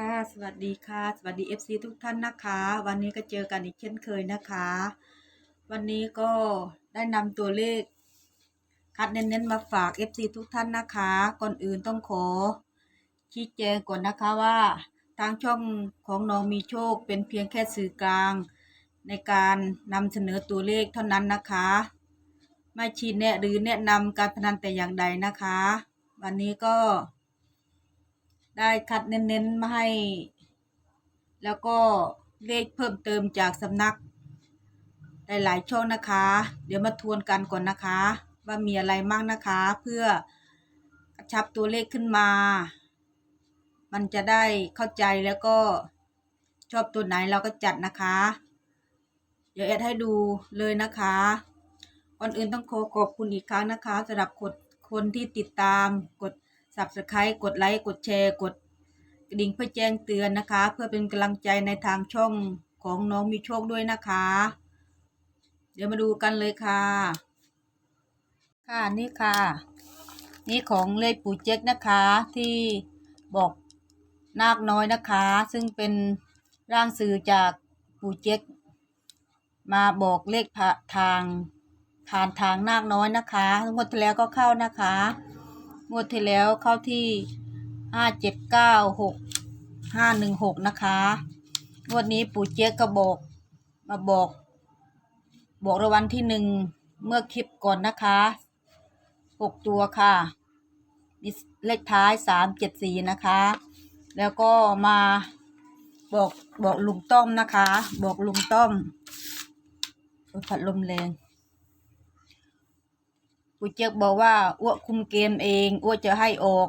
ค่ะสวัสดีค่ะ สวัสดี FC ทุกท่านนะคะ วันนี้ก็เจอกันอีกเช่นเคยนะคะ วันนี้ก็ได้นำตัวเลข คัดเน้นๆมาฝาก FC ทุกท่านนะคะ ก่อนอื่นต้องขอ ชี้แจงก่อนนะคะว่าทางช่องของน้องมีโชคเป็นเพียงแค่สื่อกลาง ในการนำเสนอตัวเลขเท่านั้นนะคะ ไม่ชี้แนะหรือแนะนำการพนันแต่อย่างใดนะคะ วันนี้ก็ ได้คัดเน้นๆมาให้ แล้วก็เลขเพิ่มเติมจากสำนักหลายๆช่องนะคะ เดี๋ยวมาทวนกันก่อนนะคะ ว่ามีอะไรมั่งนะคะ เพื่อกระชับตัวเลขขึ้นมา มันจะได้เข้าใจแล้วก็ชอบตัวไหนเราก็จัดนะคะ เดี๋ยวแอดให้ดูเลยนะคะก่อนอื่นต้องขอขอบคุณอีกครั้งนะคะสำหรับคนคนที่ติดตามกด subscribe กดไลค์กดแชร์กดกระดิ่งเพื่อแจ้งเตือนนะคะ เพื่อเป็นกำลังใจในทางช่องของน้องมีโชคด้วยนะคะ เดี๋ยวมาดูกันเลยค่ะ ค่ะนี่ค่ะ นี่ของเลขปู่เจ๊กนะคะ ที่บอกนาคน้อยนะคะ ซึ่งเป็นร่างสื่อจากปู่เจ๊กมาบอกเลขทางผ่านทางนาคน้อยนะคะงวดที่แล้วก็เข้านะคะ งวดที่แล้วเข้าที่ห้าเจ็ดเก้าหกห้าหนึ่งหกนะคะงวดนี้ปู่เจ๊กก็บอกมาบอก บอกรางวัลที่หนึ่งเมื่อคลิปก่อนนะคะหกตัวค่ะมีเลขท้ายสามเจ็ดสี่นะคะ แล้วก็มาบอกบอกลุงต้อมนะคะ บอกลุงต้อมพัดลมแรง กูเจ๊กบอกว่าอ้วคุมเกมเองอ้วจะให้ออก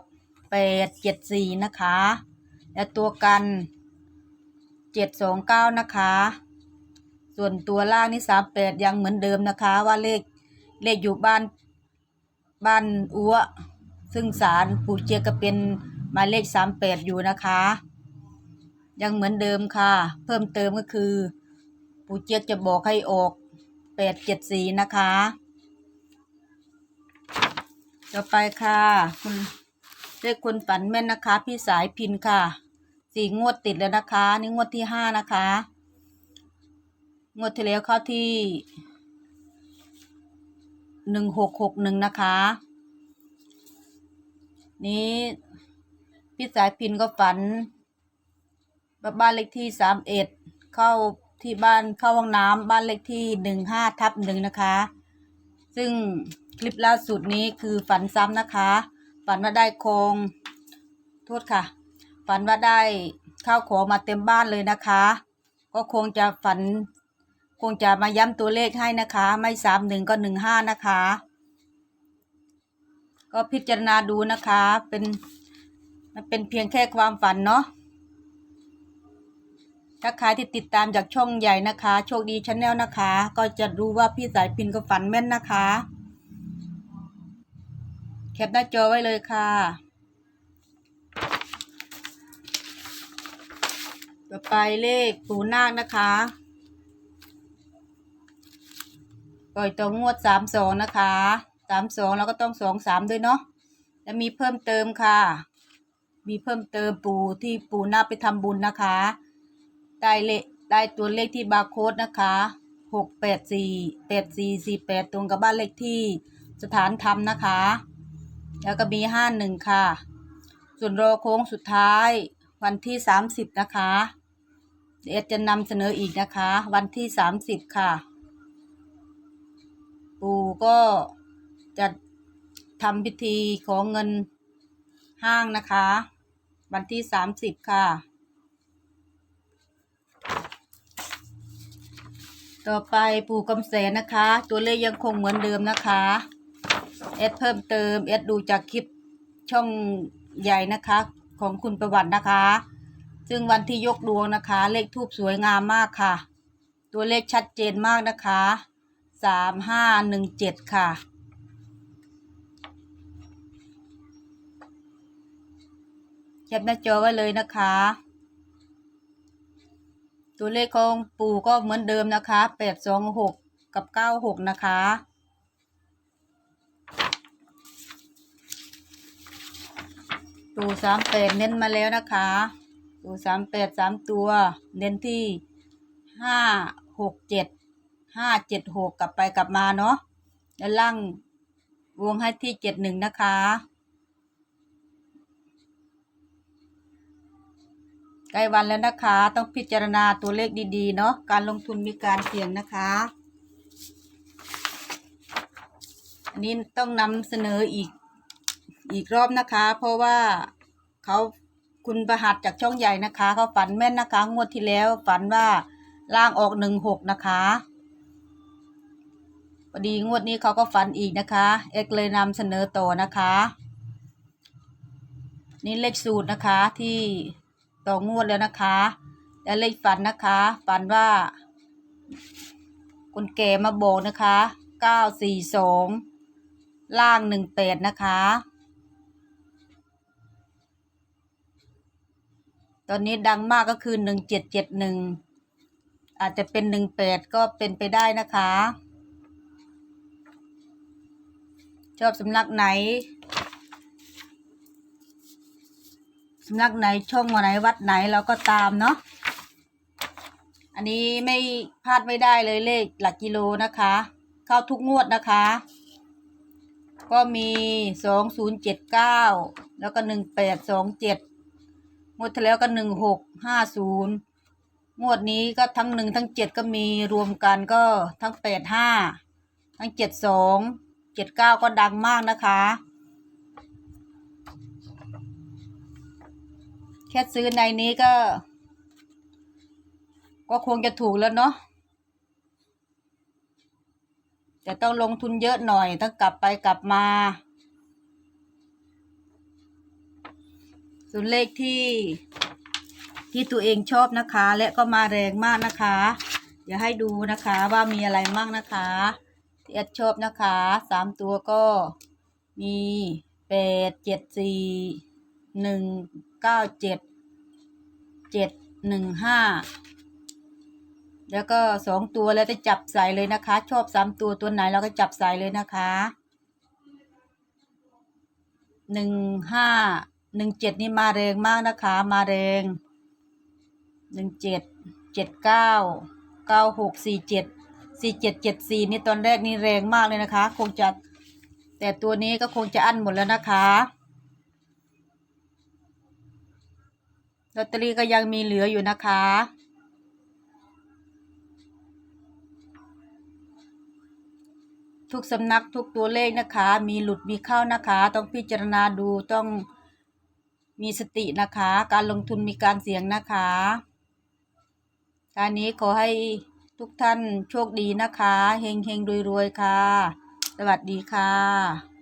แปดเจ็ดสี่นะคะ และตัวกันเจ็ดสองเก้านะคะ ส่วนตัวล่างนี่สามแปดยังเหมือนเดิมนะคะว่าเลขเลขอยู่บ้านบ้านอ้วซึ่งศาลปู่เจ๊กก็เป็นหมายเลขสามแปดอยู่นะคะ ยังเหมือนเดิมค่ะ เพิ่มเติมก็คือ ปู่เจ๊กจะบอกให้ออกแปดเจ็ดสี่นะคะ ต่อไปค่ะ คุณเลขคนฝันแม่นนะคะ พี่สายพินค่ะสี่งวดติดแล้วนะคะ นี่งวดที่ห้านะคะ งวดที่แล้วเข้าที่หนึ่งหกหกหนึ่งนะคะ นี้พี่สายพินก็ฝันบ้านเลขที่สามเอ็ดเข้าที่บ้านเข้าห้องน้ำบ้านเลขที่หนึ่งห้าทับหนึ่งนะคะ ซึ่งคลิปล่าสุดนี้คือฝันซ้ำนะคะ ฝันว่าได้โครงโทษค่ะ ฝันว่าได้ข้าวของมาเต็มบ้านเลยนะคะ ก็คงจะฝัน คงจะมาย้ำตัวเลขให้นะคะ ไม่สามหนึ่งก็หนึ่งห้านะคะ ก็พิจารณาดูนะคะ เป็นมันเป็นเพียงแค่ความฝันเนาะ ถ้าใครที่ติดตามจากช่องใหญ่นะคะ โชคดีชาแนลนะคะ ก็จะรู้ว่าพี่สายพินก็ฝันแม่นนะคะ แคปหน้าจอไว้เลยค่ะต่อไปเลขปูนาคนะคะปล่อยตัวงวดสามสองนะคะสามสองแล้วก็ต้องสองสามด้วยเนาะแล้วมีเพิ่มเติมค่ะ มีเพิ่มเติมปูที่ปูนาคไปทำบุญนะคะ ได้เลขได้ตัวเลขที่บาร์โค้ดนะคะหกแปดสี่แปดสี่สี่แปดตรงกับบ้านเลขที่สถานธรรมนะคะ แล้วก็มีห้าหนึ่งค่ะ ส่วนรอโค้งสุดท้ายวันที่สามสิบนะคะเดี๋ยวจะนำเสนออีกนะคะ วันที่สามสิบค่ะ ปู่ก็จะทำพิธีของเงินห้างนะคะ วันที่สามสิบค่ะ ต่อไปปู่กำแสนนะคะ ตัวเลขยังคงเหมือนเดิมนะคะเอดเพิ่มเติมเอดดูจากคลิปช่องใหญ่นะคะ ของคุณประวัตินะคะ ซึ่งวันที่ยกดวงนะคะ เลขทูบสวยงามมากค่ะ ตัวเลขชัดเจนมากนะคะสามห้าหนึ่งเจ็ดค่ะแคปหน้าจอไว้เลยนะคะ ตัวเลขของปู่ก็เหมือนเดิมนะคะแปดสองหกกับเก้าหกนะคะปู่สามแปดเน้นมาแล้วนะคะศูนย์สามแปดสามตัว เน้นที่ห้าหกเจ็ดห้าเจ็ดหกกลับไปกลับมาเนาะแล้วล่างวงให้ที่เจ็ดหนึ่งนะคะ ใกล้วันแล้วนะคะ ต้องพิจารณาตัวเลขดีๆ เนาะการลงทุนมีการเสี่ยงนะคะ อันนี้ต้องนำเสนออีกอีกรอบนะคะ เพราะว่าเขาคุณประหัสจากช่องใหญ่นะคะเขาฝันแม่นนะคะ งวดที่แล้วฝันว่าล่างออกหนึ่งหกนะคะพอดีงวดนี้เขาก็ฝันอีกนะคะ เอกเลยนำเสนอต่อนะคะ นี่เลขสูตรนะคะที่ ต่องวดแล้วนะคะและเลขฝันนะคะ ฝันว่า คนแก่มาบอกนะคะเก้าสี่สองล่างหนึ่งแปดนะคะ ตอนนี้ดังมากก็คือหนึ่งเจ็ดเจ็ดหนึ่งอาจจะเป็นหนึ่งแปดก็เป็นไปได้นะคะ ชอบสำนักไหน สำนักไหนช่องวันไหนวัดไหนเราก็ตามเนาะอันนี้ไม่พลาดไม่ได้เลยเลขหลักกิโลนะคะ เข้าทุกงวดนะคะ ก็มีสองศูนย์เจ็ดเก้าแล้วก็หนึ่งแปดสองเจ็ดงวดที่แล้วก็หนึ่งหกห้าศูนย์งวดนี้ก็ทั้งหนึ่งทั้งเจ็ดก็มีรวมกันก็ทั้งแปดห้าทั้งเจ็ดสองเจ็ดเก้าก็ดังมากนะคะ แค่ซื้อในนี้ก็ ก็คงจะถูกแล้วเนาะแต่ต้องลงทุนเยอะหน่อยต้องกลับไปกลับมาส่วนเลขที่ที่ตัวเองชอบนะคะ และก็มาแรงมากนะคะเดี๋ยวให้ดูนะคะว่ามีอะไรมั่งนะคะที่แอดชอบนะคะสามตัวก็มีแปดเจ็ดสี่หนึ่ง เก้าเจ็ดเจ็ดหนึ่งห้าแล้วก็สองตัวแล้วจะจับใส่เลยนะคะ ชอบสามตัวตัวไหนเราก็จับใส่เลยนะคะหนึ่งห้าหนึ่งเจ็ดนี่มาแรงมากนะคะ มาแรงหนึ่งเจ็ดเจ็ดเก้าเก้าหกสี่เจ็ดสี่เจ็ดเจ็ดสี่นี่ตอนแรกนี่แรงมากเลยนะคะ คงจะแต่ตัวนี้ก็คงจะอั้นหมดแล้วนะคะ ลอตเตอรี่ก็ยังมีเหลืออยู่นะคะ ทุกสำนักทุกตัวเลขนะคะ มีหลุดมีเข้านะคะ ต้องพิจารณาดูต้องมีสตินะคะ การลงทุนมีการเสี่ยงนะคะการนี้ขอให้ทุกท่านโชคดีนะคะ เฮงเฮงรวยรวยค่ะ สวัสดีค่ะ